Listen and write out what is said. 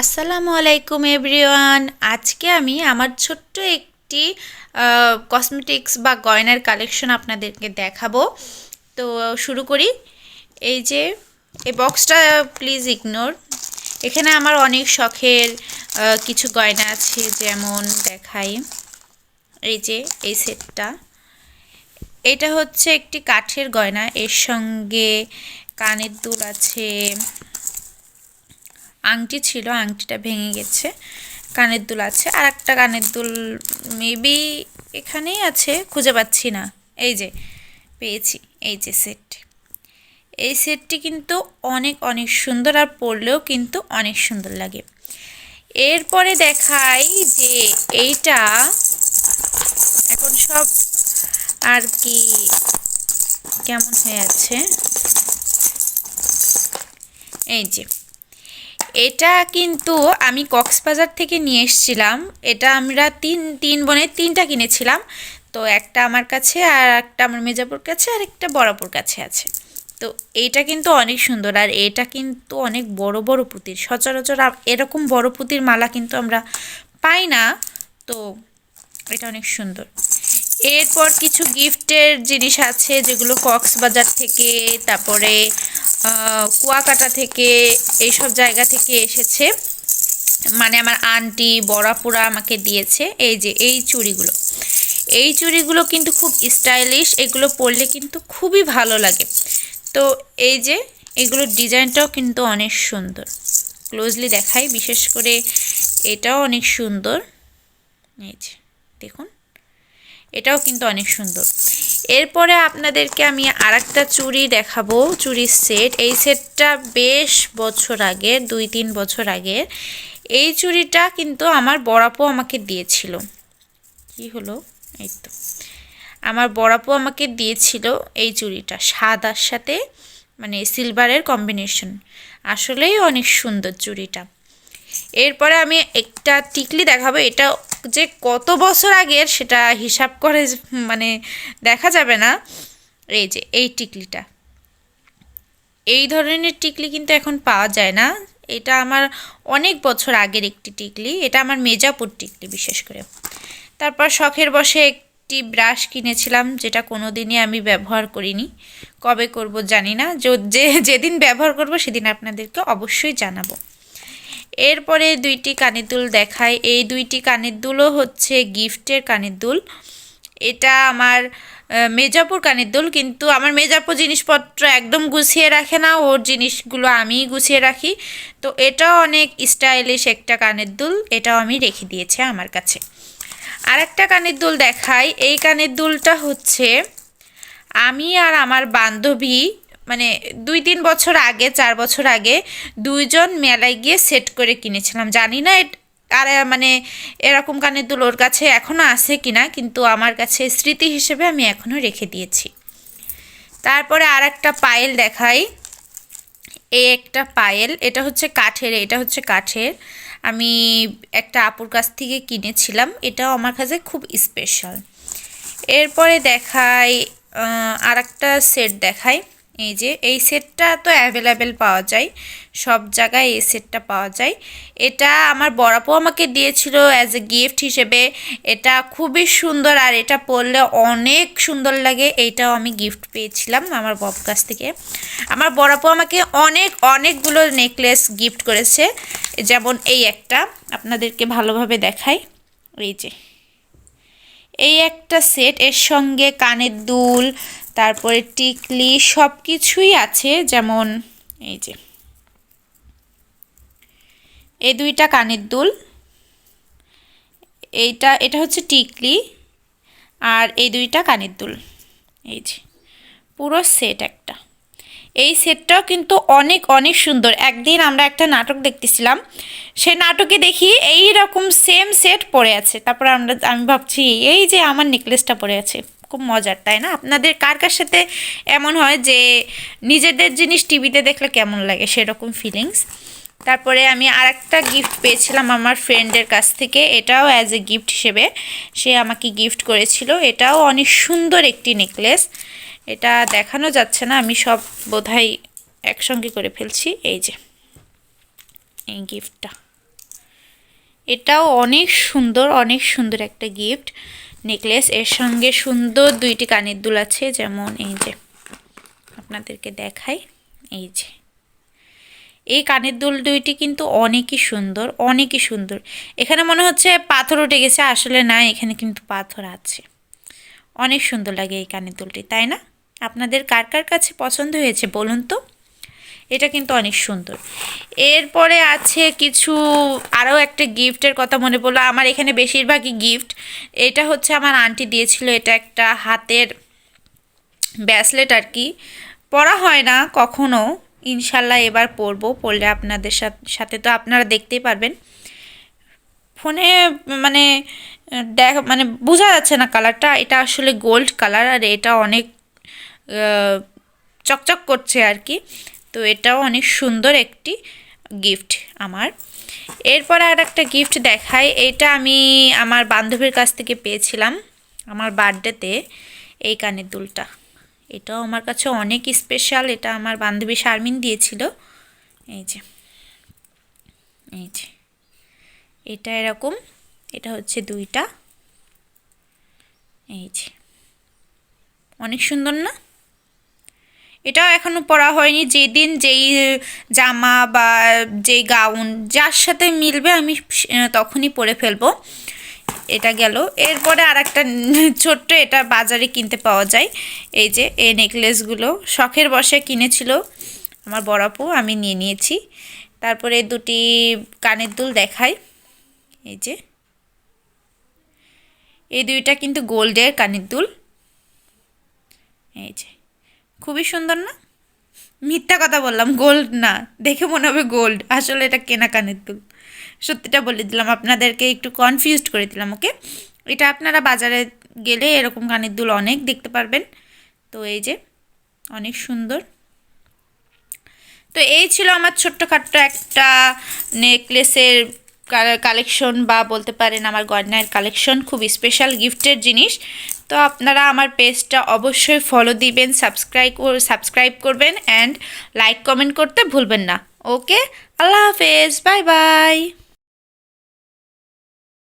আসসালামু আলাইকুম এভরিওয়ান। আজকে আমি আমার ছোট্ট একটি কসমেটিক্স বা গয়নার কালেকশন আপনাদেরকে দেখাবো। তো শুরু করি। এই যে, এই বক্সটা প্লিজ ইগনোর এখানে আমার অনেক শখের কিছু গয়না আছে, যেমন দেখাই। এই যে, এই সেটটা এটা হচ্ছে একটি কাঠের গয়না। এর সঙ্গে কানের দুল আছে। আংটি ছিল, আংটিটা ভেঙে গেছে, কানের দুল আছে আর একটা কানের দুল মেবি এখানেই আছে, খুঁজে পাচ্ছি না। এই যে, পেয়েছি, এই যে সেট এই সেটটি কিন্তু অনেক অনেক সুন্দর আর পরলেও কিন্তু অনেক সুন্দর লাগে। এরপরে দেখাই যে এইটা এখন সব আর কি কেমন হয়ে আছে? এই যে এটা কিন্তু আমি কক্সবাজার থেকে নিয়ে এসেছিলাম। এটা আমরা তিন তিন বোনের তিনটা কিনেছিলাম। তো একটা আমার কাছে আর একটা আমার মেজাপুর কাছে আর একটা বরাপুর কাছে আছে। তো এইটা কিন্তু অনেক সুন্দর আর এটা কিন্তু অনেক বড় বড় পুঁতির। সচরাচর এরকম বড় পুঁতির মালা কিন্তু আমরা পাই না। তো এটা অনেক সুন্দর। এরপর কিছু গিফটের জিনিস আছে, যেগুলো কক্সবাজার থেকে, তারপরে কুয়াকাটা থেকে, এইসব জায়গা থেকে এসেছে। মানে আমার আন্টি বড়াপুরা আমাকে দিয়েছে, এই যে, এই চুড়িগুলো। এই চুড়িগুলো কিন্তু খুব স্টাইলিশ, এগুলো পরলে কিন্তু খুবই ভালো লাগে। তো এই যে, এগুলোর ডিজাইনটাও কিন্তু অনেক সুন্দর। ক্লোজলি দেখাই, বিশেষ করে এটাও অনেক সুন্দর। এই যে, দেখুন। এটাও কিন্তু অনেক সুন্দর। এরপরে আপনাদেরকে আমি আর একটা চুড়ি দেখাবো, চুড়ির সেট। এই সেটটা বেশ বছর আগে, দুই তিন বছর আগে, এই চুড়িটা কিন্তু আমার বড়াপো আমাকে দিয়েছিল। কি হলো? এই তো। আমার বড়াপো আমাকে দিয়েছিল এই চুড়িটা, সাদার সাথে মানে সিলভারের কম্বিনেশন আসলেই অনেক সুন্দর চুড়িটা। এরপরে আমি একটা টিকলি দেখাবো। এটা যে কত বছর আগের সেটা হিসাব করে মানে দেখা যাবে না। এই যে, এই টিকলিটা। এই ধরনের টিকলি কিন্তু এখন পাওয়া যায় না। এটা আমার অনেক বছর আগের একটি টিকলি। এটা আমার মেজাপুর টিকলি বিশেষ করে। তারপর শখের বসে একটি ব্রাশ কিনেছিলাম, যেটা কোনো দিনই আমি ব্যবহার করিনি। কবে করব জানি না। যে, যেদিন ব্যবহার করব সেদিন আপনাদেরকে অবশ্যই জানাব। এরপরে দুইটি কানের দুল দেখাই এই দুইটি কানের দুলও হচ্ছে গিফটের কানের দুল। এটা আমার মেজাপুর কানের দুল, কিন্তু আমার মেজাপুর জিনিসপত্র একদম গুছিয়ে রাখে না। ওর জিনিসগুলো আমিই গুছিয়ে রাখি। তো এটাও অনেক স্টাইলিশ একটা কানের দুল, এটাও আমি রেখে দিয়েছে আমার কাছে। আর একটা কানের দুল দেখাই। এই কানের দুলটা হচ্ছে আমি আর আমার বান্ধবী মানে দুই তিন বছর আগে, চার বছর আগে দুইজন মেলায় গিয়ে সেট করে কিনেছিলাম। জানি না আর মানে এরকম কানের দুল ওর কাছে এখনও আছে কিনা, কিন্তু আমার কাছে স্মৃতি হিসেবে আমি এখনও রেখে দিয়েছি। তারপরে আর একটা পায়েল দেখাই। এই একটা পায়েল, এটা হচ্ছে কাঠের, এটা হচ্ছে কাঠের। আমি একটা আপুর কাছ থেকে কিনেছিলাম, এটাও আমার কাছে খুব স্পেশাল এরপরে দেখাই আর একটা সেট দেখাই। এই যে, এই সেটটা তো অ্যাভেলেবেল পাওয়া যায়। সব জায়গায় এই সেটটা পাওয়া যায়। এটা আমার বড়াপো আমাকে দিয়েছিল অ্যাজ এ গিফট হিসেবে। এটা খুবই সুন্দর আর এটা পরলে অনেক সুন্দর লাগে। এইটাও আমি গিফট পেয়েছিলাম আমার বব কাছ থেকে। আমার বড়াপো আমাকে অনেক, অনেকগুলো নেকলেস গিফট করেছে। যেমন এই একটা, আপনাদেরকে ভালোভাবে দেখাই। এই যে, এই একটা সেট এর সঙ্গে কানের দুল তারপরে টিকলি সব কিছুই আছে, যেমন এই যে। এই দুইটা কানের দুল। এইটা, এটা হচ্ছে টিকলি আর এই দুইটা কানের দুল। এই যে, পুরো সেট একটা। এই সেটটাও কিন্তু অনেক অনেক সুন্দর। একদিন আমরা একটা নাটক দেখতেছিলাম সে নাটকে দেখি এই রকম সেম সেট পড়ে আছে। তারপর আমরা, আমি ভাবছি, এই যে আমার নেকলেসটা পড়ে আছে। খুব মজার, তাই না? আপনাদের কার কার সাথে এমন হয় যে নিজেদের জিনিস টিভিতে দেখলে কেমন লাগে সেরকম ফিলিংস তারপরে আমি আর একটা গিফট পেয়েছিলাম আমার ফ্রেন্ডের কাছ থেকে, এটাও অ্যাজ এ গিফট হিসেবে। সে আমাকে গিফট করেছিল। এটাও অনেক সুন্দর একটি নেকলেস এটা দেখানো যাচ্ছে না, আমি সব বোধহয় একসঙ্গে করে ফেলছি। এই যে, এই গিফটটা এটাও অনেক সুন্দর অনেক সুন্দর একটা গিফট নেকলেস, এর সঙ্গে সুন্দর দুইটি কানের দুল আছে, যেমন এই যে আপনাদেরকে দেখাই, এই যে। এই কানের দুল দুইটি কিন্তু অনেকই সুন্দর অনেকই সুন্দর। এখানে মনে হচ্ছে পাথর উঠে গেছে, আসলে না, এখানে কিন্তু পাথর আছে। অনেক সুন্দর লাগে এই কানের দুলটি, তাই না? আপনাদের কার কার কাছে পছন্দ হয়েছে, বলুন তো? এটা কিন্তু অনেক সুন্দর। এরপরে আছে কিছু আরও একটা গিফটের কথা মনে পড়ল। আমার এখানে বেশিরভাগই গিফট। এটা হচ্ছে আমার আন্টি দিয়েছিল। এটা একটা হাতের ব্যাসলেট আর কি। পরা হয় না কখনো। ইনশাল্লাহ এবার পরবো। পরলে আপনাদের সাথে তো আপনারা দেখতেই পারবেন। ফোনে মানে দেখ মানে বোঝা যাচ্ছে না কালারটা। এটা আসলে গোল্ড কালার আর এটা অনেক চকচক করছে আর কি। তো এটাও অনেক সুন্দর একটি গিফট আমার। এরপরে আর একটা গিফট দেখাই। এটা আমি আমার বান্ধবীর কাছ থেকে পেয়েছিলাম আমার বার্থডেতে এই কানের দুলটা। এটাও আমার কাছে অনেক স্পেশাল এটা আমার বান্ধবী শারমিন দিয়েছিল। এই যে এই যে, এটা এরকম। এটা হচ্ছে দুইটা। এই যে, অনেক সুন্দর না? এটাও এখনও পরা হয়নি। যেদিন যেই জামা বা যেই গাউন যার সাথে মিলবে আমি তখনই পরে ফেলব। এটা গেল। এরপরে আর একটা ছোট্ট এটা বাজারে কিনতে পাওয়া যায়। এই যে, এই নেকলেসগুলো শখের বসে কিনেছিল আমার বড়াপু আমি নিয়ে নিয়েছি। তারপরে দুটি কানের দুল দেখাই। এই যে। এই দুইটা কিন্তু গোল্ডের কানের দুল। এই যে। খুবই সুন্দর না? মিথ্যা কথা বললাম গোল্ড না। দেখে মনে হবে গোল্ড আসলে এটা কেনা কানের দুল। সত্যিটা বলে দিলাম, আপনাদেরকে একটু কনফিউজড করে দিলাম ওকে এটা আপনারা বাজারে গেলে এরকম কানের দুল অনেক দেখতে পারবেন। তো এই যে, অনেক সুন্দর। তো এই ছিল আমার ছোট্টখাট্ট একটা নেকলেসের কালেকশন বা বলতে পারেন আমার গয়নার কালেকশন খুব স্পেশাল গিফটের জিনিস। তো আপনারা আমার পেজটা অবশ্যই ফলো দিবেন সাবস্ক্রাইব সাবস্ক্রাইব করবেন অ্যান্ড লাইক কমেন্ট করতে ভুলবেন না। ওকে আল্লাহ হাফেজ বাই বাই